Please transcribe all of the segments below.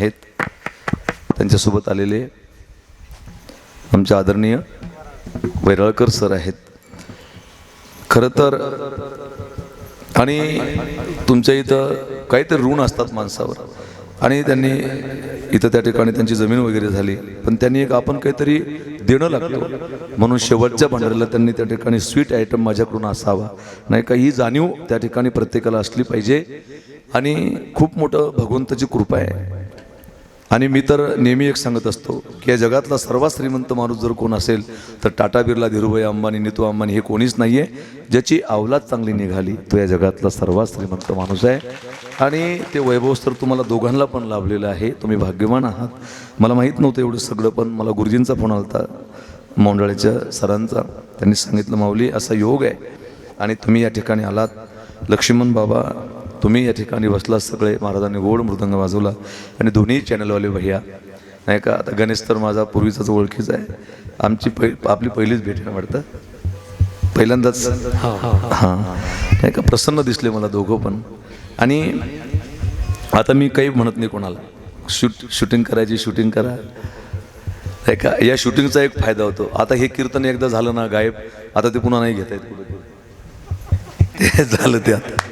आहेत. त्यांच्यासोबत आलेले आमचे आदरणीय वैराळकर सर आहेत. खरं तर आणि तुमच्या इथं काहीतरी ऋण असतात माणसावर. आणि त्यांनी इथं त्या ठिकाणी त्यांची जमीन वगैरे झाली. पण त्यांनी एक आपण काहीतरी देणं लागलं. म्हणून शेवटच्या भांडाऱ्याला त्यांनी त्या ठिकाणी स्वीट आयटम माझ्याकडून असावा. नाही का ही जाणीव त्या ठिकाणी प्रत्येकाला असली पाहिजे. आणि खूप मोठं भगवंताची कृपा आहे. आणि मी तर नेहमी एक सांगत असतो की या जगातला सर्वात श्रीमंत माणूस जर कोण असेल तर टाटा बिर्ला धीरूभाई अंबानी नीतू अंबानी हे कोणीच नाही आहे ज्याची अवलाद चांगली निघाली तो या जगातला सर्वात श्रीमंत माणूस आहे. आणि ते वैभवस्तर तुम्हाला दोघांना पण लाभलेलं आहे. तुम्ही भाग्यवान आहात. मला माहीत नव्हतं एवढं सगळं पण मला गुरुजींचा फोन आला होता मोंडाळ्याच्या सरांचा. त्यांनी सांगितलं माऊली असा योग आहे. आणि तुम्ही या ठिकाणी आलात. लक्ष्मण बाबा तुम्ही या ठिकाणी बसलात सगळे. महाराजांनी गोड मृदंग वाजवला आणि दोन्ही चॅनलवाले भैया. नाही का आता गणेश तर माझा पूर्वीचाच ओळखीचा आहे. आमची पहि आपली पहिलीच भेट आहे वाटतं? पहिल्यांदाच? हां नाही का प्रसन्न दिसले मला दोघं पण. आणि आता मी काही म्हणत नाही कोणाला. शूट शूटिंग करायची शूटिंग करा. नाही का या शूटिंगचा एक फायदा होतो. आता हे कीर्तन एकदा झालं ना गायब आता ते पुन्हा नाही घेता येत ते झालं ते आता.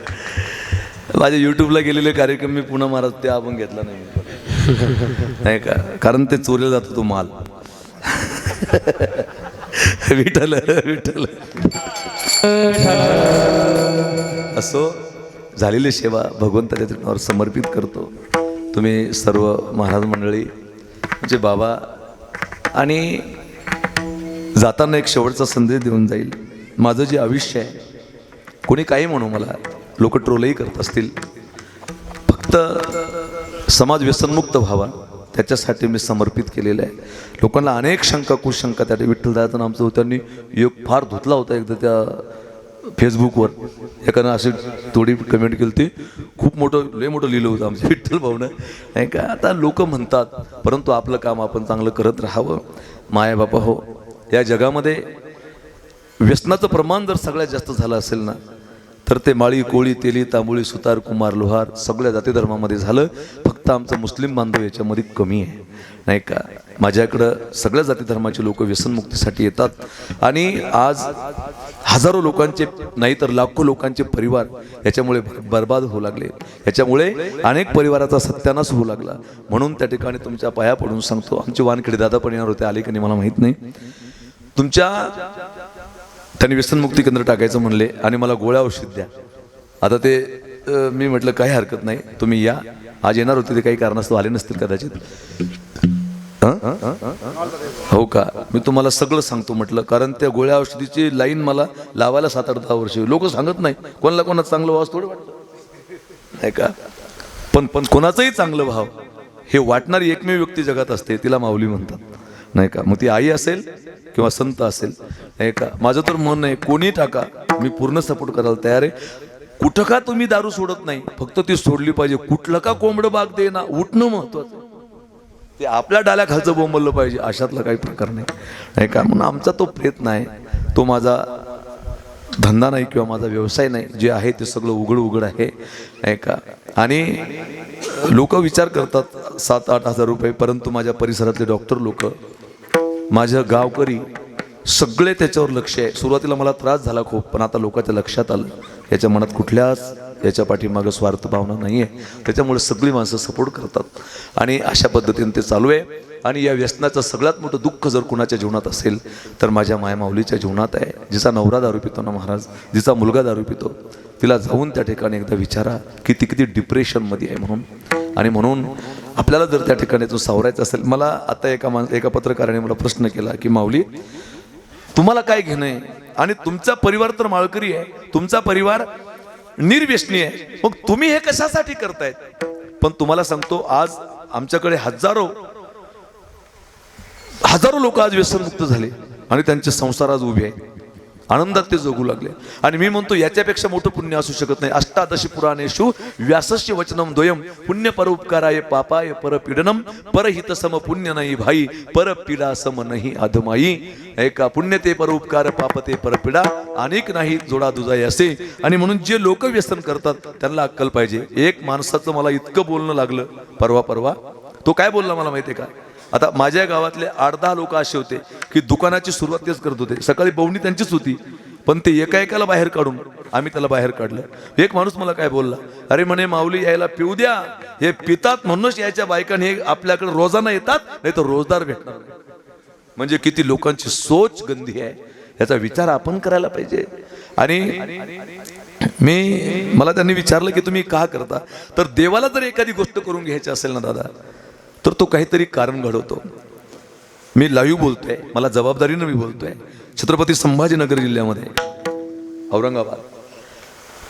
माझ्या यूट्यूबला गेलेले कार्यक्रम मी पुन्हा महाराज ते आपण घेतला नाही. नाही का? कारण ते चोरला जातो तो माल. विठ्ठल विठ्ठल. असो झालेली सेवा भगवंताच्या चरणावर समर्पित करतो. तुम्ही सर्व महाराज मंडळी म्हणजे बाबा आणि जाताना एक शेवटचा संदेश देऊन जाईल. माझं जे आयुष्य आहे कोणी काही म्हणू मला लोक ट्रोलही करत असतील. फक्त समाज व्यसनमुक्त व्हावा त्याच्यासाठी मी समर्पित केलेलं आहे. लोकांना अनेक शंका कुशंका त्या विठ्ठलदाचं आमचं होतं. त्यांनी योग फार धुतला होता एकदा त्या फेसबुकवर. एकानं अशी थोडी कमेंट केली होती. खूप मोठं लय मोठं लिहिलं होतं आमचं विठ्ठल भाऊनं. नाही का? आता लोक म्हणतात परंतु आपलं काम आपण चांगलं करत राहावं. माया बापा हो या जगामध्ये व्यसनाचं प्रमाण जर सगळ्यात जास्त झालं असेल ना तर ते माळी कोळी तेली तांबुळी सुतार कुमार लोहार सगळ्या जाती धर्मामध्ये झालं. फक्त आमचं मुस्लिम बांधव याच्यामध्ये कमी आहे. नाही का? माझ्याकडं सगळ्या जाती धर्माचे लोक व्यसनमुक्तीसाठी येतात. आणि आज हजारो लोकांचे नाही तर लाखो लोकांचे परिवार याच्यामुळे बर्बाद होऊ लागले. याच्यामुळे अनेक परिवाराचा सत्यानाश होऊ लागला. म्हणून त्या ठिकाणी तुमच्या पाया पडून सांगतो. आमचे वानखेडे दादा पण येणार होते आले की नाही मला माहीत नाही. तुमच्या त्यांनी व्यसनमुक्ती केंद्र टाकायचं म्हणले आणि मला गोळ्या औषध द्या. आता ते मी म्हटलं काही हरकत नाही तुम्ही या. आज येणार होते ते काही कारणास्तव आले नसतील कदाचित. हो का? मी तुम्हाला सगळं सांगतो म्हटलं कारण त्या गोळ्या औषधीची लाईन मला लावायला सात आठ दहा वर्ष. लोक सांगत नाही. कोणाला कोणाचं चांगलं व्हावं थोडं वाटतं. नाही का? पण पण कोणाचंही चांगलं भाव हे वाटणारी एकमेव व्यक्ती जगात असते तिला माऊली म्हणतात. नाही का? मग ती आई असेल किंवा संत असेल नाही का? माझं तर मन आहे कोणी टाका. मी पूर्ण सपोर्ट करायला तयार आहे. कुठं का तुम्ही दारू सोडत नाही? फक्त ती सोडली पाहिजे. कुठलं का कोंबडं बाग दे ना उठणं महत्वाचं. ते आपल्या डाल्या खालचं बोंबललं पाहिजे. अशातला काही प्रकार नाही. नाही का? म्हणून आमचा तो प्रयत्न आहे. तो माझा धंदा नाही किंवा माझा व्यवसाय नाही. जे आहे ते सगळं उघड उघड आहे. नाही का? आणि लोक विचार करतात सात आठ हजार रुपये परंतु माझ्या परिसरातले डॉक्टर लोक माझं गावकरी सगळे त्याच्यावर लक्ष आहे. सुरुवातीला मला त्रास झाला खूप पण आता लोकांच्या लक्षात आलं. याच्या मनात कुठल्याच याच्या पाठीमागं स्वार्थ भावना नाही आहे त्याच्यामुळे सगळी माणसं सपोर्ट करतात. आणि अशा पद्धतीने ते चालू आहे. आणि या व्यसनाचं सगळ्यात मोठं दुःख जर कुणाच्या जीवनात असेल तर माझ्या मायमाऊलीच्या जीवनात आहे. जिचा नवरा दारू पितो ना महाराज जिचा मुलगा दारू पितो तिला जाऊन त्या ठिकाणी एकदा विचारा की ती किती डिप्रेशनमध्ये आहे म्हणून. आणि म्हणून आपल्याला जर त्या ठिकाणी तो सावरायचं असेल मला आता एका मान एका पत्रकाराने मला प्रश्न केला की माऊली तुम्हाला काय घेणं आहे? आणि तुमचा परिवार तर माळकरी आहे. तुमचा परिवार निर्व्यसनी आहे. मग तुम्ही हे कशासाठी करतायत? पण तुम्हाला सांगतो आज आमच्याकडे हजारो हजारो लोक आज व्यसनमुक्त झाले आणि त्यांचे संसार आज उभे आहे आनंदात ते जगू लागले. आणि मी म्हणतो याच्यापेक्षा मोठं पुण्य असू शकत नाही. अष्टादशी पुराणेषु व्यासस्य वचनम द्वयम पुण्य परोपकाराय पापाय परपीडनम परहित सम पुण्य नाही भाई परपीडा सम नाही अधमाई. ऐका पुण्य ते परोपकार पाप ते परपीडा. अनेक नाही जोडा दुजाई असे. आणि म्हणून जे लोक व्यसन करतात त्यांना अक्कल पाहिजे. एक माणसाचं मला इतकं बोलणं लागलं परवा परवा. तो काय बोलला मला माहिती आहे का? आता माझ्या गावातले आठ दहा लोक असे होते की दुकानाची सुरुवात तेच करत होते. सकाळी बवणी त्यांचीच होती पण ते एका एकाला बाहेर काढून आम्ही त्याला बाहेर काढलं. एक माणूस मला काय बोलला अरे म्हणे माऊली यायला पिऊ द्या. हे पितात म्हणूनच यायच्या बायकांनी हे आपल्याकडे रोजाना येतात नाही तर रोजदार भेटणार म्हणजे किती लोकांची सोच गंदी आहे. याचा विचार आपण करायला पाहिजे. आणि मी मला त्यांनी विचारलं की तुम्ही का करता? तर देवाला जर एखादी गोष्ट करून घ्यायची असेल ना दादा तर तो काहीतरी कारण घडवतो. मी लाईव्ह बोलतोय मला जबाबदारीनं मी बोलतोय. छत्रपती संभाजीनगर जिल्ह्यामध्ये औरंगाबाद.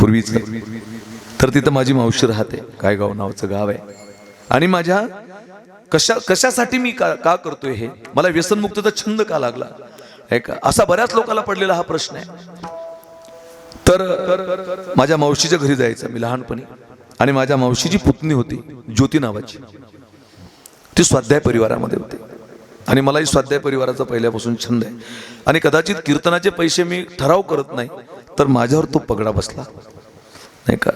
पूर्वीच तर. तिथं माझी मावशी राहते काय गाव नावचं गाव आहे. आणि माझ्या कशा कशासाठी मी का का करतोय हे? मला व्यसनमुक्तचा छंद का लागला? आहे का असा बऱ्याच लोकांना पडलेला हा प्रश्न आहे. तर माझ्या मावशीच्या घरी जायचं मी लहानपणी. आणि माझ्या मावशीची पुतणी होती ज्योती नावाची. ती स्वाध्याय परिवारामध्ये होती. आणि मलाही स्वाध्याय परिवाराचा पहिल्यापासून छंद आहे. आणि कदाचित कीर्तनाचे पैसे मी ठराव करत नाही तर माझ्यावर तो पगडा बसला. नाही का?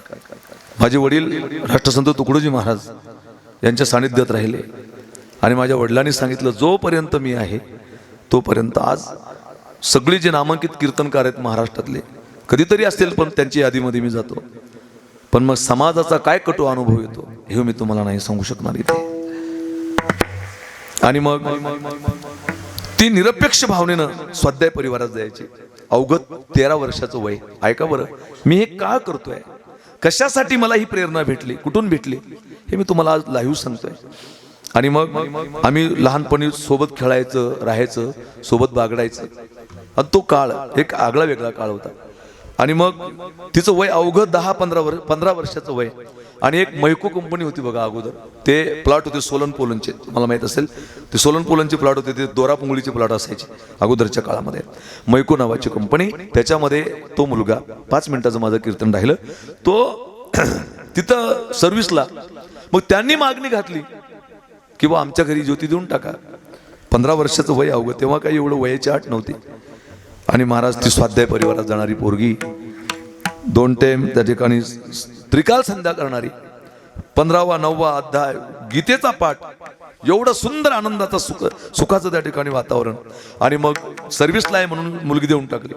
माझे वडील राष्ट्रसंत तुकडोजी महाराज यांच्या सानिध्यात राहिले. आणि माझ्या वडिलांनी सांगितलं जोपर्यंत मी आहे तोपर्यंत आज सगळी जे नामांकित कीर्तनकार आहेत महाराष्ट्रातले कधीतरी असतील पण त्यांच्या यादीमध्ये मी जातो. पण मग समाजाचा काय कटू अनुभव येतो हे मी तुम्हाला नाही सांगू शकणार इथे. आणि मग ती निरपेक्ष भावनेनं स्वाध्याय परिवारात जायची. अवघत तेरा वर्षाचं वय. ऐका बरं. मी हे का करतोय? कशासाठी मला ही प्रेरणा भेटली? कुठून भेटली? हे मी तुम्हाला आज लाईव्ह सांगतोय. आणि मग आम्ही लहानपणी सोबत खेळायचं राहायचं सोबत बागडायचं. आणि तो काळ एक आगळा वेगळा काळ होता. आणि मग तिचं वय अवघं दहा पंधरा वर्ष पंधरा वर्षाचं वय. आणि एक मैको कंपनी होती बघा अगोदर. ते प्लॉट होते सोलन पोलनचे. मला माहीत असेल ते सोलन पोलनचे प्लॉट होते ते दोरा पुंगळीचे प्लॉट असायचे अगोदरच्या काळामध्ये. मैको नावाची कंपनी त्याच्यामध्ये तो मुलगा पाच मिनिटाचं माझं कीर्तन राहिलं तो तिथं सर्व्हिसला मग त्यांनी मागणी घातली किंवा आमच्या घरी ज्योती देऊन टाका. पंधरा वर्षाचं वय अवघं तेव्हा काही एवढं वयाची आठ नव्हती. आणि महाराज ती स्वाध्याय परिवारात जाणारी पोरगी दोन टेम त्या ठिकाणी त्रिकाल संध्या करणारी पंधरावा नववा अध्याय गीतेचा पाठ एवढं सुंदर आनंदाचं सुख सुखाचं त्या ठिकाणी वातावरण. आणि मग सर्व्हिसला आहे म्हणून मुलगी देऊन टाकली.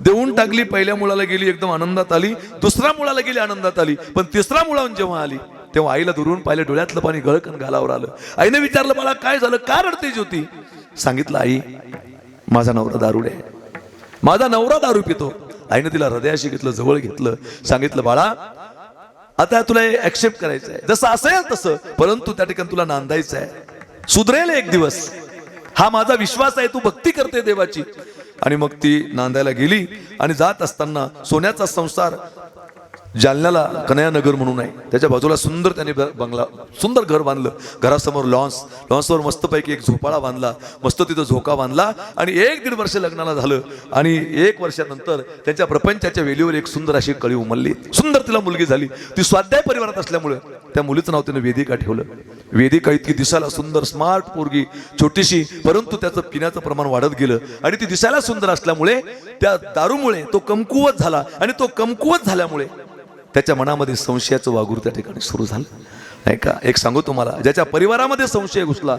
देऊन टाकली पहिल्या मुलाला गेली एकदम आनंदात आली. दुसऱ्या मुलाला गेली आनंदात आली. पण तिसऱ्या मुलाहून जेव्हा आली तेव्हा आईला दुरून पाहिलं डोळ्यातलं पाणी गळकन गालावर आलं. आईने विचारलं मला काय झालं? का रडते ज्योती? सांगितलं आई माझा नवरा दारुड आहे. माझा नवरा दारू पितो. आईनं तिला हृदयाशी घेतलं जवळ घेतलं सांगितलं बाळा आता तुला ऍक्सेप्ट करायचं आहे. जसं असेल तसं परंतु त्या ठिकाणी तुला नांदायचं आहे. सुधरेल एक दिवस. हा माझा विश्वास आहे तू भक्ती करते देवाची. आणि मग ती नांदायला गेली आणि जात असताना सोन्याचा संसार जालन्याला कन्यानगर म्हणून आहे. त्याच्या बाजूला सुंदर त्याने बंगला सुंदर घर बांधलं. घरासमोर लॉन्स लॉन्सवर मस्तपैकी एक झोपाळा बांधला. मस्त तिथं झोका बांधला आणि एक दीड वर्ष लग्नाला झालं. आणि एक वर्षानंतर त्यांच्या प्रपंचाच्या वेलीवर एक सुंदर अशी कळी उमलली. सुंदर तिला मुलगी झाली. ती स्वाध्याय परिवारात असल्यामुळे त्या मुलीचं नाव त्यानं वेदिका ठेवलं. वेदिका इतकी दिसायला सुंदर स्मार्ट पोरगी छोटीशी परंतु त्याचं पिण्याचं प्रमाण वाढत गेलं. आणि ती दिसायला सुंदर असल्यामुळे त्या दारूमुळे तो कमकुवत झाला. आणि तो कमकुवत झाल्यामुळे त्याच्या मनामध्ये संशयाचं वागूर त्या ठिकाणी सुरू झालं. नाही का? एक सांगू तुम्हाला ज्याच्या परिवारामध्ये संशय घुसला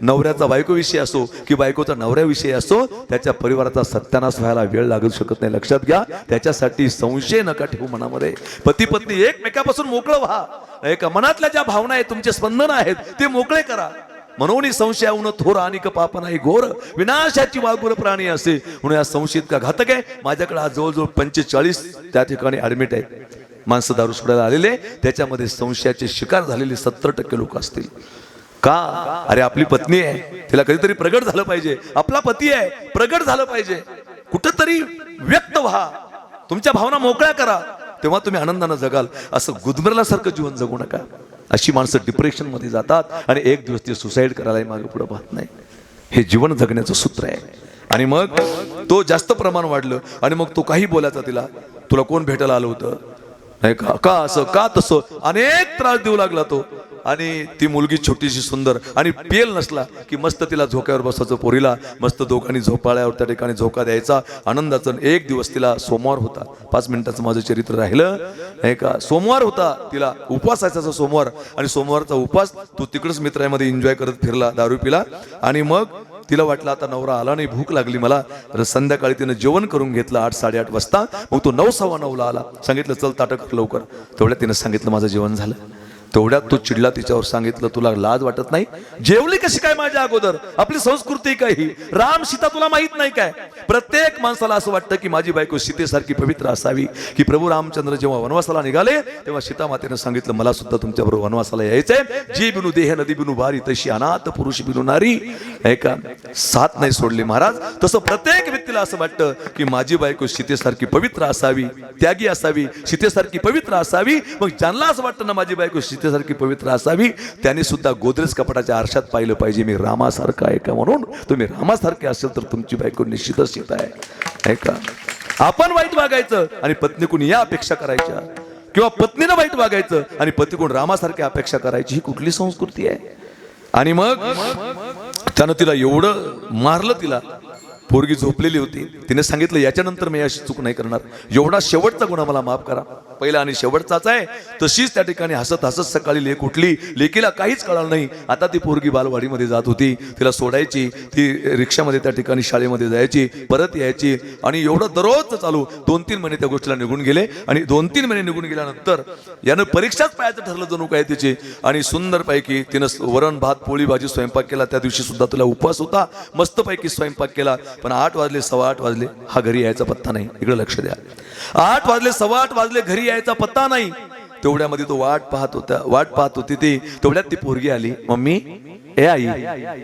नवऱ्याचा बायकोविषयी असो की बायकोचा नवऱ्याविषयी असो त्याच्या परिवाराचा सत्यानाश व्हायला वेळ लागू शकत नाही. लक्षात घ्या त्याच्यासाठी संशय नका ठेवू मनामध्ये. पती पत्नी एकमेकापासून मोकळं व्हा. नाही का? मनातल्या ज्या भावना आहेत तुमचे स्पंदन आहेत ते मोकळे करा. म्हणून संशयाहून थोर आणि पाप नाही घोर. विनाशाची वाघोर प्राणी असे. म्हणून या संशयित का घातक आहे? माझ्याकडे आज जवळजवळ पंचेचाळीस त्या ठिकाणी ऍडमिट आहे माणसं दारू सोडायला आलेले त्याच्यामध्ये संशयाचे शिकार झालेले सत्तर टक्के लोक असतील. का? अरे आपली पत्नी आहे तिला कधीतरी प्रगट झालं पाहिजे. आपला पती आहे प्रगट झालं पाहिजे. कुठंतरी व्यक्त व्हा. तुमच्या भावना मोकळ्या करा. तेव्हा तुम्ही आनंदानं जगाल. असं गुदमरल्यासारखं जीवन जगू नका. अशी माणसं डिप्रेशनमध्ये जातात आणि एक दिवस ते सुसाईड करायला मागे पुढे पाहत नाही. हे जीवन जगण्याचं सूत्र आहे. आणि मग तो जास्त प्रमाण वाढलं. आणि मग तो काही बोलायचा तिला. तुला कोण भेटायला आलं होतं? नाही का का असं का तसं? अनेक त्रास देऊ लागला तो. आणि ती मुलगी छोटीशी सुंदर आणि पेल नसला की मस्त तिला झोक्यावर बसायचं पोरीला. मस्त दोघांनी झोपाळ्यावर त्या ठिकाणी झोका द्यायचा. आनंदाचा एक दिवस तिला सोमवार होता. पाच मिनिटाचं माझं चरित्र राहिलं. नाही का? सोमवार होता तिला उपवास असायचा सोमवार. आणि सोमवारचा उपवास तू तिकडंच मित्रामध्ये एन्जॉय करत फिरला दारू पिला. आणि मग तिला वाटलं आता नवरा आला नाही भूक लागली मला. तर संध्याकाळी तिनं जेवण करून घेतलं आठ साडेआठ वाजता. मग तो नऊ सव्वा नऊला आला. सांगितलं चल ताटक लवकर. तेवढ्या तिनं सांगितलं माझं जेवण झालं. तेवढ्यात तू चिडला तिच्यावर सांगितलं तुला लाज वाटत नाही? जेवली कशी काय माझ्या अगोदर? आपली संस्कृती काय ही? राम सीता तुला माहीत नाही काय? प्रत्येक माणसाला असं वाटतं की माझी बायको सीतेसारखी पवित्र असावी की प्रभू रामचंद्र जेव्हा वनवासाला निघाले तेव्हा सीता मातेनं सांगितलं मला सुद्धा तुमच्याबरोबर वनवासाला यायचंय. जी बिनू देह नदी बिनू भारी तशी अनाथ पुरुष बिनू नारी. ऐका साथ नाही सोडली महाराज. तसं प्रत्येक व्यक्तीला असं वाटतं की माझी बायको सीतेसारखी पवित्र असावी त्यागी असावी सीतेसारखी पवित्र असावी. मग ज्यांना असं वाटतं ना माझी बायको सीतेसारखी पवित्र असावी. त्यांनी सुद्धा गोदरेज कपडाच्या आरशात पाहिलं पाहिजे. मी रामासारखा आहे का म्हणून? तुम्ही रामासारखे असेल तर तुमची बायको निश्चितच येत आहे. का? आपण वाईट वागायचं आणि पत्नीकून या अपेक्षा करायच्या. किंवा पत्नीनं वाईट वागायचं आणि पतीकडून रामासारखी अपेक्षा करायची ही कुठली संस्कृती आहे? आणि मग त्यानं तिला एवढं मारलं तिला. पोरगी झोपलेली होती. तिने सांगितलं याच्यानंतर मी अशी चूक नाही करणार. एवढा शेवटचा गुन्हा मला माफ करा. पहिला आणि शेवटचाच आहे. तशीच त्या ठिकाणी हसत हसत सकाळी लेख उठली. लेकीला काहीच कळालं नाही. आता ती पोरगी बालवाडीमध्ये जात होती. तिला सोडायची. ती रिक्षामध्ये त्या ठिकाणी शाळेमध्ये जायची. परत यायची. आणि एवढं दररोज चालू. दोन तीन महिने त्या गोष्टीला निघून गेले. आणि दोन तीन महिने निघून गेल्यानंतर यानं परीक्षाच पाहायचं ठरलं जणू काय तिची. आणि सुंदरपैकी तिनं वरण भात पोळी भाजी स्वयंपाक केला. त्या दिवशी सुद्धा तुला उपवास होता. मस्तपैकी स्वयंपाक केला. पण आठ वाजले सव्वा आठ वाजले. हा घरी यायचा पत्ता नाही. इकडे लक्ष द्या. आठ वाजले सव्वा आठ वाजले घरी यायचा पत्ता नाही. तेवढ्यामध्ये तो वाट पाहत होता वाट पाहत होती ती. तेवढ्यात ती पोरगी आली मम्मी ए आई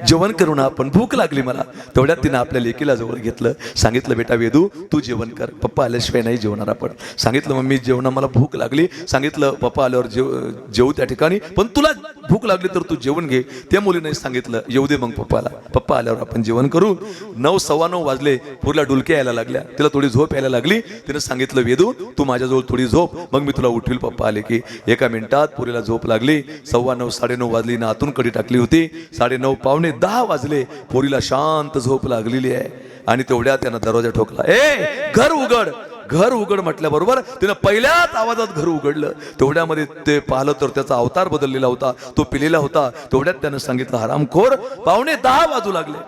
जेवण करू ना आपण. भूक लागली मला. तेवढ्यात तिनं आपल्या लेकीला जवळ घेतलं. सांगितलं बेटा वेदू तू जेवण कर. पप्पा आल्याशिवाय नाही जेवणार आपण. सांगितलं मम्मी जेवणा मला भूक लागली. सांगितलं पप्पा आल्यावर जेव जेवू त्या ठिकाणी. पण तुला भूक लागली तर तू जेवण घे. त्या मुलीने सांगितलं येऊ दे मग पप्पाला. पप्पा आल्यावर आपण जेवण करू. नऊ सव्वा नऊ वाजले. पुरला डुलक्या यायला लागल्या. तिला थोडी झोप यायला लागली. तिनं सांगितलं वेदू तू माझ्याजवळ थोडी झोप. मग मी तुला उठवील पप्पा आले की. एका मिनिटात पुरीला झोप लागली. सव्वा नऊ साडेनऊ वाजली. ना आतून कडी टाकली होती. साडेनऊ पावणे दहा वाजले. पोरीला शांत झोप लागलेली आहे. आणि तेवढ्या त्यानं दरवाजा ठोकला. ए घर उघड. घर उघड म्हटल्याबरोबर तिनं पहिल्याच आवाजात घर उघडलं. तेवढ्यामध्ये ते पाहिलं तर त्याचा अवतार बदललेला होता. तो पिलेला होता. तेवढ्यात त्यानं सांगितलं हरामखोर पावणे दहा वाजू लागले.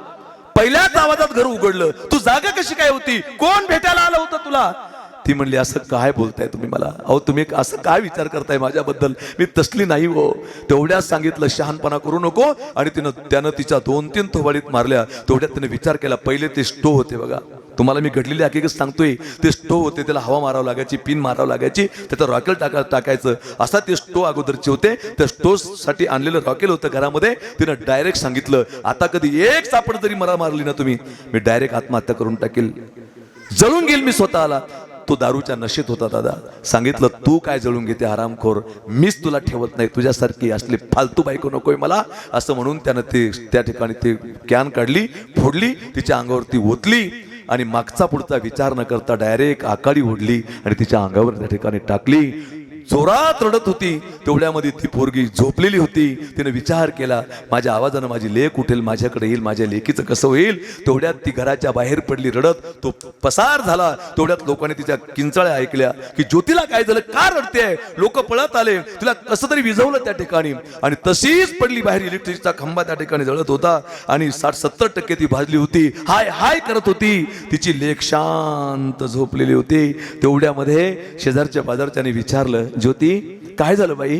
पहिल्याच आवाजात घर उघडलं. तू जागा कशी काय होती? कोण भेटायला आलं होतं तुला? ती म्हणली असं काय बोलताय तुम्ही मला? अहो तुम्ही असं काय विचार करताय माझ्याबद्दल? मी तसली नाही हो. तेवढ्याच सांगितलं शहाणपणा करू नको. आणि तिनं त्यानं तिच्या दोन तीन थोबाडीत मारल्या. तेवढ्यात तिने विचार केला पहिले ते स्टो होते बघा. तुम्हाला मी घडलेली हकीकत सांगतोय. ते स्टो होते त्याला हवा मारावं लागायची पिन मारावं लागायची त्याचं रॉकेल टाका टाकायचं. असा ते स्टो अगोदरचे होते. त्या स्टोसाठी आणलेलं रॉकेल होतं घरामध्ये. तिनं डायरेक्ट सांगितलं आता कधी एक सापड जरी मला मारली ना तुम्ही मी डायरेक्ट आत्महत्या करून टाकेल. जळून गेल मी स्वतःला. तो दारूच्या नशेत होता दादा. सांगितलं तू काय जळून घेते आरामखोर मीच तुला ठेवत नाही. तुझ्यासारखी असली फालतू बायको नकोय मला. असं म्हणून त्यानं ते त्या ठिकाणी ते कॅन काढली फोडली तिच्या अंगावरती ओतली आणि मागचा पुढचा विचार न करता डायरेक्ट आकाडी ओढली आणि तिच्या अंगावर त्या ठिकाणी टाकली. जोरात रडत होती. तेवढ्यामध्ये ती पोरगी झोपलेली होती. तिने विचार केला माझ्या आवाजानं माझी लेख उठेल माझ्याकडे येईल माझ्या लेकीचं कसं होईल? तेवढ्यात ती घराच्या बाहेर पडली रडत. तो पसार झाला. तेवढ्यात लोकांनी तिच्या किंचाळ्या ऐकल्या की ज्योतीला काय झालं? का रडते? लोक पळत आले. तिला कसं तरी विझवलं त्या ठिकाणी. आणि तशीच पडली बाहेर. इलेक्ट्रिकचा खंबा त्या ठिकाणी जळत होता आणि साठ सत्तर टक्के ती भाजली होती. हाय हाय करत होती. तिची लेख शांत झोपलेली होती. तेवढ्यामध्ये शेजारच्या बाजारच्याने विचारलं ज्योती काय झालं बाई?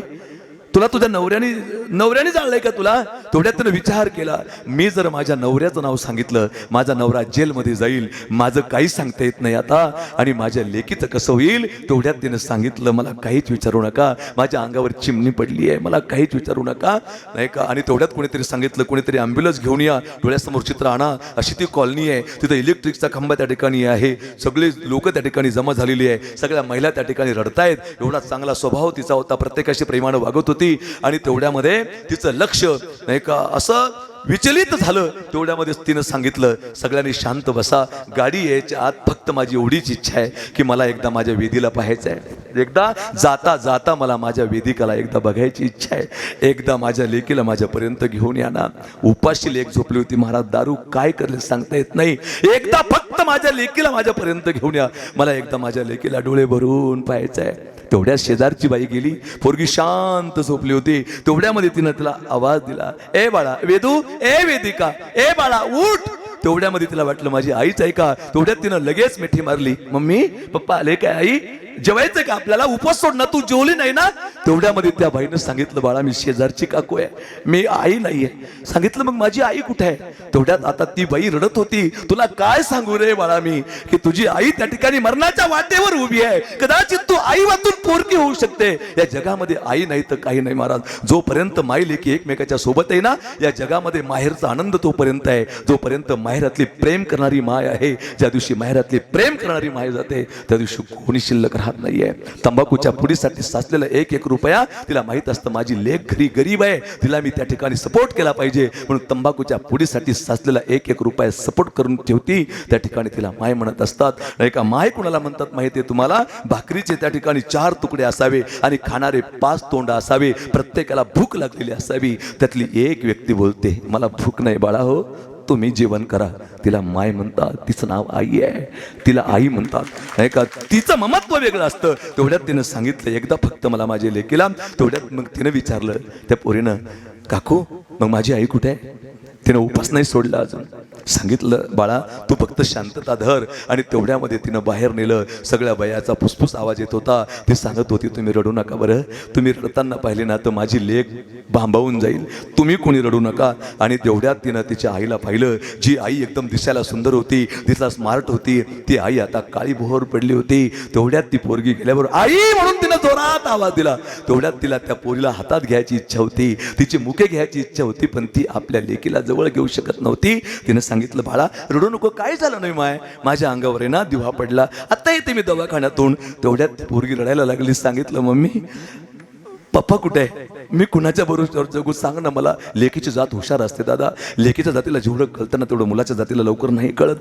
तुला तुझ्या नवऱ्याने नवऱ्याने जाळलंय का तुला? तेवढ्यात त्यानं विचार केला. मी जर माझ्या नवऱ्याचं नाव सांगितलं माझा नवरा जेलमध्ये जाईल माझं काहीच सांगता येत नाही आता आणि माझ्या लेकीचं कसं होईल तेवढ्यात तिनं सांगितलं मला काहीच विचारू नका माझ्या अंगावर चिमणी पडली आहे मला काहीच विचारू नका. नाही का? आणि तेवढ्यात कोणीतरी सांगितलं कोणीतरी ॲम्ब्युलन्स घेऊन या डोळ्यासमोर चित्र आणा. अशी ती कॉलनी आहे. तिथं इलेक्ट्रिकचा खंबा त्या ठिकाणी आहे. सगळे लोक त्या ठिकाणी जमा झालेली आहे. सगळ्या महिला त्या ठिकाणी रडतायत. एवढा चांगला स्वभाव तिचा होता. प्रत्येकाशी प्रेमानं वागत होती. आणि तेवढ्यामध्ये तिचं लक्ष नाही का असं विचलित झालं. तेवढ्यामध्ये तिनं सांगितलं सगळ्यांनी शांत बसा. गाडी यायच्या आत फक्त माझी एवढीच इच्छा आहे की मला एकदा माझ्या वेदीला पाहायचं आहे. एकदा जाता जाता मला माझ्या वेदिकाला एकदा बघायची इच्छा आहे. एकदा माझ्या लेकीला माझ्यापर्यंत घेऊन या ना. उपाशी लेख झोपली होती. महाराज दारू काय करले सांगता येत नाही. एकदा फक्त माझ्या लेकीला माझ्यापर्यंत घेऊन या. मला एकदा माझ्या लेकीला डोळे भरून पाहायचं आहे. तेवढ्या शेजारची बाई गेली. पोरगी शांत झोपली होती. तेवढ्यामध्ये तिनं तिला आवाज दिला. ए बाळा वेदू ए वेदिका ए बाळा उठ. तेवढ्यामध्ये तिला वाटलं माझी आईच आहे का तेवढ्यात तिनं लगेच मिठी मारली. मम्मी पप्पा आले काय आई? जेवायचं का? आपल्याला उपवास सोड ना तू जेवली नाही ना? तेवढ्यामध्ये त्या बाईनं सांगितलं बाळा मी शेजारची काकू आहे. मी आई नाहीये. सांगितलं मग माझी आई कुठे आहे? तेवढ्यात आता ती बाई रडत होती. तुला काय सांगू रे बाळा मी? की तुझी आई त्या ठिकाणी मरणाच्या वाटेवर उभी आहे. कदाचित तू आई वाचून पोरकी होऊ शकते. या जगामध्ये आई नाही तर काही नाही महाराज. जोपर्यंत माई की एकमेकाच्या सोबत आहे ना या जगामध्ये माहेरचा आनंद तोपर्यंत आहे. जोपर्यंत माहेरातली प्रेम करणारी माय आहे ज्या दिवशी माहेरातली प्रेम करणारी माय जाते त्या दिवशी कोणी शिल्लक राहत नाहीये. तंबाखूच्या पुडीसाठी साचलेला एक एक रुपया तिला माहीत असतं माझी लेख घरी गरीब आहे. तिला मी त्या ठिकाणी सपोर्ट केला पाहिजे. म्हणून तंबाखूच्या पुडीसाठी साचलेला एक एक रुपया सपोर्ट करून ठेवती. त्या ठिकाणी तिला माय म्हणत असतात. नाही का माय कुणाला म्हणतात माहिती आहे तुम्हाला? भाकरीचे त्या ठिकाणी चार तुकडे असावे आणि खाणारे पाच तोंड असावे. प्रत्येकाला भूक लागलेली असावी. त्यातली एक व्यक्ती बोलते मला भूक नाही बाळा हो. तुम्ही जेवण करा. तिला माय म्हणतात तिचं नाव आई आहे. तिला आई म्हणतात. नाही का? तिचं ममत्व वेगळं असतं. तेवढ्यात तिनं सांगितलं एकदा फक्त मला माझे लेकीला. तेवढ्यात मग तिनं विचारलं त्या पोरीनं काकू मग माझी आई कुठे आहे? तिनं उपास नाही सोडला अजून. सांगितलं बाळा तू फक्त शांतता धर. आणि तेवढ्यामध्ये तिनं बाहेर नेलं. सगळ्या बयाचा फुसफुस आवाज येत होता. ती सांगत होती तुम्ही रडू नका बरं. तुम्ही रडताना पाहिले ना तर माझी लेख भांबावून जाईल. तुम्ही कोणी रडू नका. आणि तेवढ्यात तिनं तिच्या आईला पाहिलं जी आई एकदम दिसायला सुंदर होती दिसायला स्मार्ट होती. ती आई आता काळी बोहर पडली होती. तेवढ्यात ती पोरगी गेल्याबरोबर आई! म्हणून तिनं जोरात आवाज दिला. तेवढ्यात तिला त्या पोरीला हातात घ्यायची इच्छा होती. तिची मुके घ्यायची इच्छा होती पण ती आपल्या लेकीला जवळ घेऊ शकत नव्हती. तिनं सांगितलं बाळा रडू नको काय झालं नाही माय? माझ्या अंगावर आहे ना दिवा पडला. आता येते मी दवाखान्यातून. तेवढ्यात पोरगी रडायला लागली सांगितलं मम्मी पप्पा कुठे आहे? मी कुणाच्या बरोबर जगू सांग ना मला. लेकीची जात हुशार असते दादा. लेकीच्या जातीला जेवढं कळतं ना तेवढं मुलाच्या जातीला लवकर नाही कळत.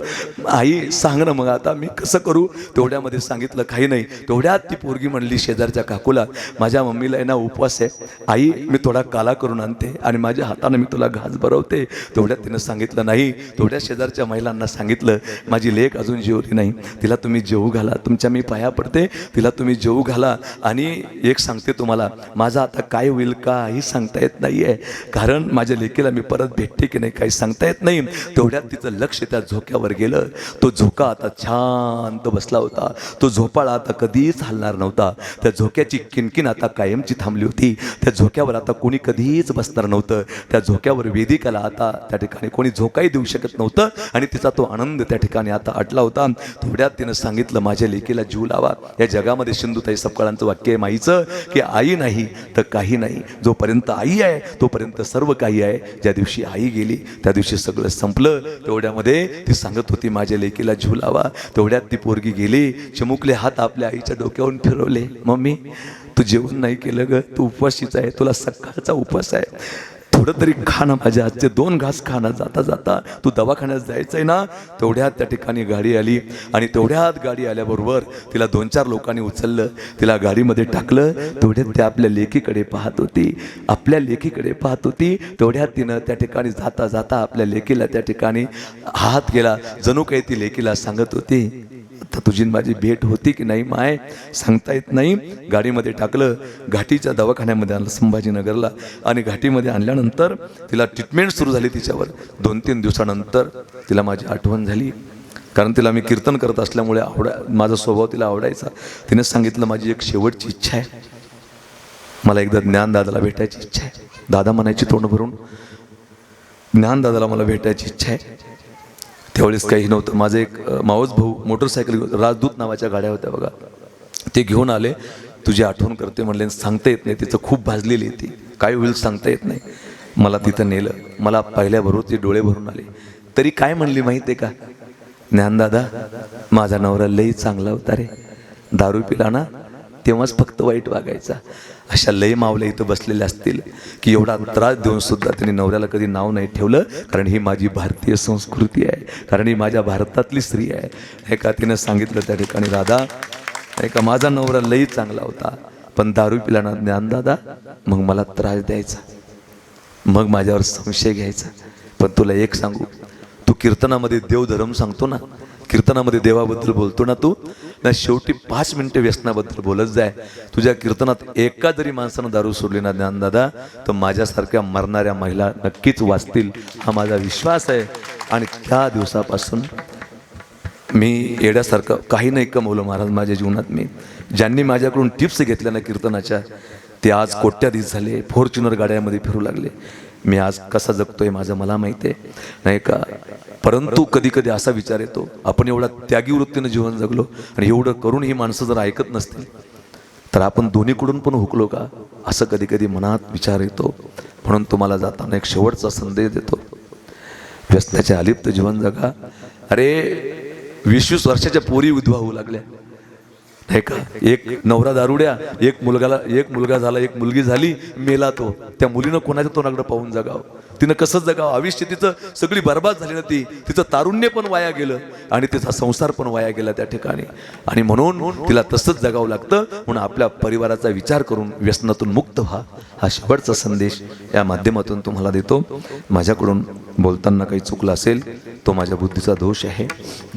आई सांग ना मग आता मी कसं करू? तेवढ्यामध्ये सांगितलं काही नाही. तेवढ्यात ती पोरगी म्हणली शेजारच्या काकूला माझ्या मम्मीला आहे ना उपवास आहे. आई मी थोडा काला करून आणते आणि माझ्या हातानं मी तुला घास भरवते. तेवढ्यात तिनं सांगितलं नाही. तेवढ्या शेजारच्या महिलांना सांगितलं माझी लेख अजून जेवली नाही. तिला तुम्ही जेवू घाला. तुमच्या मी पाया पडते. तिला तुम्ही जेवू घाला आणि एक सांगते तुम्हाला. माझं आता काय होईल काही सांगता येत नाही आहे कारण माझ्या लेकीला मी परत भेटते की नाही काही सांगता येत नाही. तेवढ्यात तिचं लक्ष त्या झोक्यावर गेलं. तो झोका आता शांत बसला होता. तो झोपाळा आता कधीच हलणार नव्हता. त्या झोक्याची किनकिन आता कायमची थांबली होती. त्या झोक्यावर आता कोणी कधीच बसणार नव्हतं. त्या झोक्यावर वेदिकाला आता त्या ठिकाणी कोणी झोकाही देऊ शकत नव्हतं आणि तिचा तो आनंद त्या ठिकाणी आता अटला होता. थोड्यात तिनं सांगितलं माझ्या लेकीला जीव लावा. या जगामध्ये सिंधुताई सपकाळांचं वाक्य आहे माईचं की आई नाही तर काही नाही. जोपर्यंत आई आहे तोपर्यंत सर्व काही आहे. ज्या दिवशी आई गेली त्या दिवशी सगळं संपलं. तेवढ्यामध्ये ती सांगत होती माझ्या लेकीला झुलावा तेवढ्यात ती पोरगी गेली चिमुकले हात आपल्या आईच्या डोक्यावरून फिरवले. मम्मी तू जेवण नाही केलं ग तू उपवाशीच आहे. तुला सकाळचा उपवास आहे. थोडं तरी खाणं माझ्या हातचे दोन घास खाणं जाता जाता तू दवाखान्यात जायचं आहे ना? तेवढ्यात त्या ठिकाणी गाडी आली आणि तेवढ्यात गाडी आल्याबरोबर तिला दोन चार लोकांनी उचललं तिला गाडीमध्ये टाकलं तेवढ्यात त्या आपल्या लेकीकडे पाहत होती. आपल्या लेकीकडे पाहत होती. तेवढ्यात तिनं त्या ठिकाणी जाता जाता आपल्या लेकीला त्या ठिकाणी हात केला जणू काही ती लेकीला सांगत होती आता तुझी माझी भेट होती की नाही माय? सांगता येत नाही. गाडीमध्ये टाकलं घाटीच्या दवाखान्यामध्ये आणलं संभाजीनगरला आणि घाटीमध्ये आणल्यानंतर तिला ट्रीटमेंट सुरू झाली तिच्यावर. दोन तीन दिवसानंतर तिला माझी आठवण झाली. कारण तिला मी कीर्तन करत असल्यामुळे आवडा माझा स्वभाव तिला आवडायचा. तिने सांगितलं माझी एक शेवटची इच्छा आहे. मला एकदा ज्ञानदादाला भेटायची इच्छा आहे. दादा म्हणायची तोंड भरून ज्ञानदादाला मला भेटायची इच्छा आहे. त्यावेळेस काही नव्हतं. माझं एक मावस भाऊ मोटरसायकल राजदूत नावाच्या गाड्या होत्या बघा. ते घेऊन आले. तुझी आठवण करते म्हणले सांगता येत नाही. तिचं खूप भाजलेली आहे ती. काय होईल सांगता येत नाही. मला तिथं नेलं. मला पहिल्याबरोबर ते डोळे भरून आले. तरी काय म्हणली माहिती आहे का ज्ञानदादा माझा नवरा लई चांगला होता रे. दारू पिला ना तेव्हाच फक्त वाईट वागायचा. अशा लय मावल्या इथं बसलेल्या असतील की एवढा त्रास देऊन सुद्धा त्यांनी नवऱ्याला कधी नाव नाही ठेवलं कारण ही माझी भारतीय संस्कृती आहे कारण ही माझ्या भारतातली स्त्री आहे. एका तिनं सांगितलं त्या ठिकाणी दादा एका माझा नवरा लई चांगला होता पण दारू पिला ना ज्ञानदादा मग मला त्रास द्यायचा मग माझ्यावर संशय घ्यायचा. पण तुला एक सांगू तू कीर्तनामध्ये देवधर्म सांगतो ना कीर्तनामध्ये देवाबद्दल बोलतो ना तू ना शेवटी पाच मिनिटं व्यसनाबद्दल बोलत जाय. तुझ्या कीर्तनात एका जरी माणसानं दारू सोडली ना ज्ञानदादा तर माझ्यासारख्या मरणाऱ्या महिला नक्कीच वाचतील. हा माझा विश्वास आहे. आणि त्या दिवसापासून मी येड्यासारखं काही नाही कमवलं महाराज माझ्या जीवनात मी? ज्यांनी माझ्याकडून टिप्स घेतल्या ना कीर्तनाच्या ते आज कोट्याधीश झाले फॉर्च्युनर गाड्यामध्ये फिरू लागले. मी आज कसा जगतोय माझं मला माहिती आहे नाही का? परंतु कधी कधी असा विचार येतो आपण एवढा त्यागी वृत्तीनं जीवन जगलो आणि एवढं करून ही माणसं जर ऐकत नसतील तर आपण दोन्हीकडून पण हुकलो का? असं कधी कधी मनात विचार येतो. म्हणून तुम्हाला जाताना एक शेवटचा संदेश देतो. व्यस्ताच्या अलिप्त जीवन जगा. अरे वीस वीस वर्षाच्या पोरी विधवा होऊ लागल्या. नाही का? एक नवरा दारुड्या एक मुलगाला एक मुलगा झाला एक मुलगी झाली मेला तो. त्या मुलीनं कोणाच्या तोंडाकडे पाहून जगावं? तिनं कसं जगावं? आयुष्य तिचं सगळी बरबाद झाली ना ती. तिचं तारुण्य पण वाया गेलं आणि तिचा संसार पण वाया गेला त्या ठिकाणी. आणि म्हणून तिला तसंच जगावं लागतं. म्हणून आपल्या परिवाराचा विचार करून व्यसनातून मुक्त व्हा. हा शेवटचा संदेश या माध्यमातून तुम्हाला देतो. माझ्याकडून बोलताना काही चुकलं असेल तो माझ्या बुद्धीचा दोष आहे.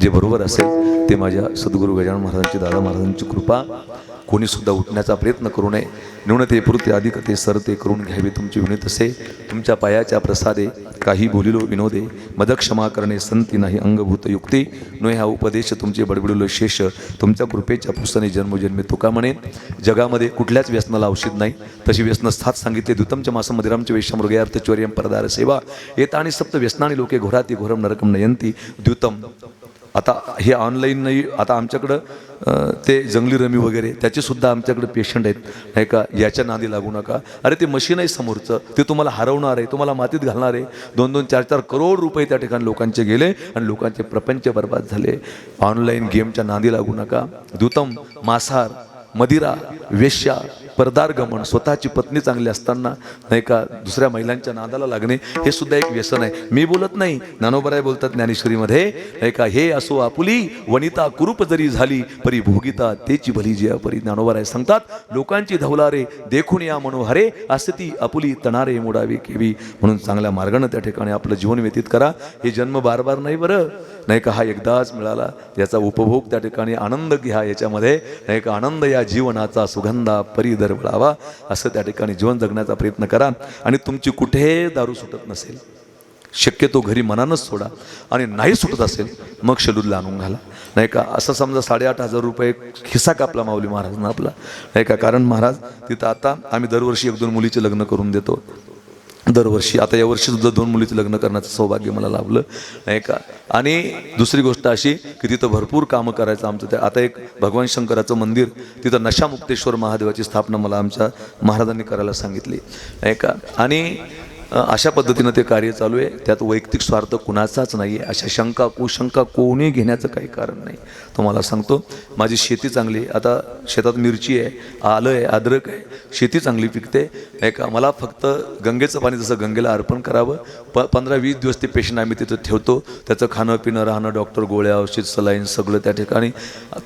जे बरोबर असेल ते माझ्या सद्गुरू गजानन महाराजांची दादा महाराजांची कृपा. कोणीसुद्धा उठण्याचा प्रयत्न करू नये. न्यूनतेपुरते पुरते अधिक ते सर ते करून घ्यावे तुमची विनंत तसे. तुमच्या पायाच्या प्रसादे काही बोलिलो विनोदे. मदक्षमा करणे संती नाही अंगभूत युक्ती. नो हा उपदेश तुमचे बडबडिलो शेष. तुमच्या कृपेच्या पुस्तने जन्मोजन्मी तुका म्हणे. जगामध्ये कुठल्याच व्यसनाला औषध नाही. तशी व्यसन साथ सांगितले द्युतमच्या मासं मदिरामच्या वेशमृगयार्थ चौर्यम परदार सेवा. येता आणि सप्त व्यसनाने लोके घोराती घोरम नरकम नयंती. द्युतम. आता हे ऑनलाईन नाही आता आमच्याकडं ते जंगली रमी वगैरे त्याचे सुद्धा आमच्याकडे पेशंट आहेत. नाही का? याच्या नादी लागू नका. अरे ते मशीन आहे समोरचं. ते तुम्हाला हरवणार आहे तुम्हाला मातीत घालणार आहे. दोन दोन चार चार करोड रुपये त्या ठिकाणी लोकांचे गेले आणि लोकांचे प्रपंच बर्बाद झाले. ऑनलाईन गेमच्या नादी लागू नका. दुतम मासार मदिरा वेश्या परदार स्वतःची पत्नी चांगली असताना नाही का दुसऱ्या महिलांच्या नादाला लागणे हे सुद्धा एक व्यसन आहे. मी बोलत नाही. ज्ञानोबराय बोलतात ज्ञानेश्वरीमध्ये नाही का हे असो आपुली वनिता कुरूप जरी झाली परी भोगिता तेची भली जी परी ज्ञानोबराय सांगतात लोकांची धवलारे देखून या मनोहरे असती आपुली तणारे मोडावी केवी. म्हणून चांगल्या मार्गानं त्या ठिकाणी आपलं जीवन व्यतीत करा. हे जन्म बार बार नाही बरं. नाही का हा एकदाच मिळाला. याचा उपभोग त्या ठिकाणी आनंद घ्या याच्यामध्ये. नाही का आनंद या जीवनाचा सुगंधा परी मिळावा असं त्या ठिकाणी जीवन जगण्याचा प्रयत्न करा. आणि तुमची कुठेही दारू सुटत नसेल शक्यतो घरी मनानच सोडा. आणि नाही सुटत असेल मग शेलूदला आणून घाला. नाही का असं समजा साडेआठ हजार रुपये खिसा कापला माऊली महाराजनं आपला. नाही का कारण महाराज तिथं आता आम्ही दरवर्षी एक दोन मुलीचे लग्न करून देतो. दरवर्षी आता यावर्षी सुद्धा दोन मुलीचं लग्न करण्याचं सौभाग्य मला लाभलं नाही का? आणि दुसरी गोष्ट अशी की तिथं भरपूर कामं करायचं आमचं ते. आता एक भगवान शंकराचं मंदिर तिथं नशामुक्तेश्वर महादेवाची स्थापना मला आमच्या महाराजांनी करायला सांगितली नाही का? आणि अशा पद्धतीनं ते कार्य चालू आहे. त्यात वैयक्तिक स्वार्थ कुणाचाच नाही आहे अशा शंका कुशंका कोणी घेण्याचं काही कारण नाही. तुम्हाला सांगतो माझी शेती चांगली आता शेतात मिरची आहे आलं आहे अद्रक आहे. शेती चांगली पिकते. नाही का? मला फक्त गंगेचं पाणी जसं गंगेला अर्पण करावं प पंधरा वीस दिवस ते पेशंट आम्ही तिथं ठेवतो. त्याचं खाणं पिणं राहणं डॉक्टर गोळ्या औषध सलाईन सगळं त्या ठिकाणी.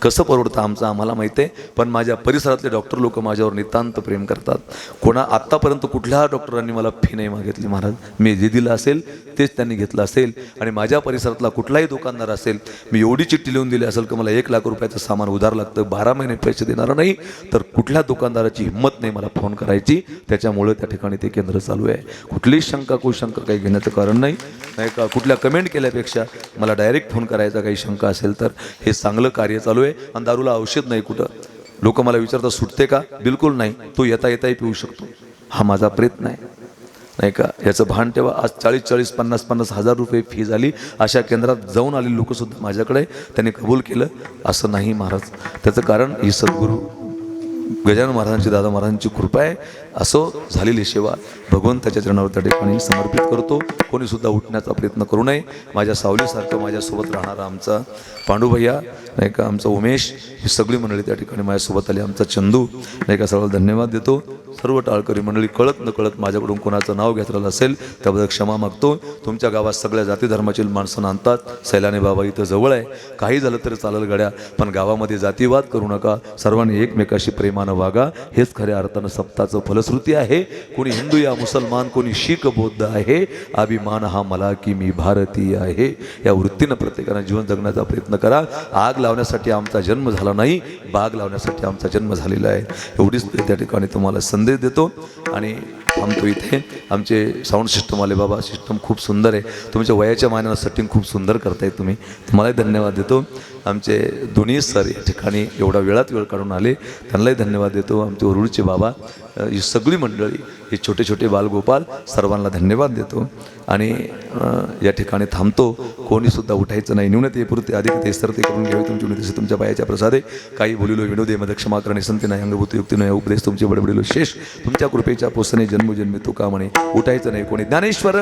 कसं परवडतं आमचं आम्हाला माहिती आहे. पण माझ्या परिसरातले डॉक्टर लोक माझ्यावर नितांत प्रेम करतात. कोणा आत्तापर्यंत कुठल्या डॉक्टरांनी मला फी नाही मागितली? महाराज मी जे दिलं असेल तेच त्यांनी घेतलं असेल आणि माझ्या परिसरातला कुठलाही दुकानदार असेल मी एवढी चिठ्ठी लिहून दिली असेल की मला एक लाख रुपयाचं सामान उधार लागतं बारा महिने पैसे देणार नाही तर कुठल्या दुकानदाराची हिंमत नाही मला फोन करायची. त्याच्यामुळे त्या ठिकाणी ते केंद्र चालू आहे. कुठलीही शंका कुशंका काही घेण्याचं कारण नाही. नाही का कुठल्या कमेंट केल्यापेक्षा मला डायरेक्ट फोन करायचा काही शंका असेल तर हे चांगलं कार्य चालू आहे. आणि दारूला औषध नाही कुठं. लोक मला विचारतात सुटते का? बिलकुल नाही. तो येता येताही पिऊ शकतो. हा माझा प्रयत्न आहे. नाही का? याचं भान ठेवा. आज चाळीस चाळीस पन्नास पन्नास हजार रुपये फी झाली. अशा केंद्रात जाऊन आले लोकसुद्धा माझ्याकडे. त्यांनी कबूल केलं. असं नाही महाराज. त्याचं कारण ही सद्गुरू गजानन महाराजांची दादा महाराजांची कृपा आहे. असो झालेली सेवा भगवंताच्या चरणावर त्या ठिकाणी समर्पित करतो. कोणी सुद्धा उठण्याचा प्रयत्न करू नये. माझ्या सावलीसारखं माझ्यासोबत राहणारा आमचा पांडुभैया नाही का आमचा उमेश ही सगळी मंडळी त्या ठिकाणी माझ्यासोबत आली. आमचा चंदू नाही का सर्वांना धन्यवाद देतो. सर्व टाळकरी मंडळी कळत न कळत माझ्याकडून कोणाचं नाव घेतलेलं असेल त्याबद्दल क्षमा मागतो. तुमच्या गावात सगळ्या जाती धर्माची माणसं आणतात सैलाने बाबा इथं जवळ आहे. काही झालं तरी चालेल गड्या पण गावामध्ये जातीवाद करू नका. सर्वांनी एकमेकाशी प्रेमानं वागा. हेच खऱ्या अर्थानं सप्ताचं फलश्रुती आहे. कोणी हिंदू या मुसलमान कोणी शीख बौद्ध आहे. अभिमान हा मला की मी भारतीय आहे. या वृत्तीनं प्रत्येकानं जीवन जगण्याचा प्रयत्न करा. आग लावण्यासाठी आमचा जन्म झाला नाही. बाग लावण्यासाठी आमचा जन्म झालेला आहे. एवढीच त्या ठिकाणी तुम्हाला संदेश देतो. आणि थांबतो इथे. आमचे साऊंड सिस्टम आले बाबा सिस्टम खूप सुंदर आहे. तुमच्या वयाच्या मानानं सेटिंग खूप सुंदर करताय तुम्ही. तुम्हालाही धन्यवाद देतो. आमचे दोन्ही सर या ठिकाणी एवढा वेळात वेळ काढून आले. त्यांनाही धन्यवाद देतो. आमचे वरुडचे बाबा ही सगळी मंडळी हे छोटे छोटे बालगोपाल सर्वांना धन्यवाद देतो. आणि या ठिकाणी थांबतो. कोणीसुद्धा उठायचं नाही. न्यूनते पुरते अधिक ते स्तर ते करून घ्यावे. तुमची उन्नती तुमच्या पायाच्या प्रसादे. काही बोलिलो विनोदे मध्ये क्षमा करणे संती नाही अंगभूत युक्ती नाही उपदेश तुमचे बडबडिलो शेष तुमच्या कृपेच्या पोसणे जन्मजन्मी तुका म्हणे उठायचं नाही. कोणी ज्ञानेश्वर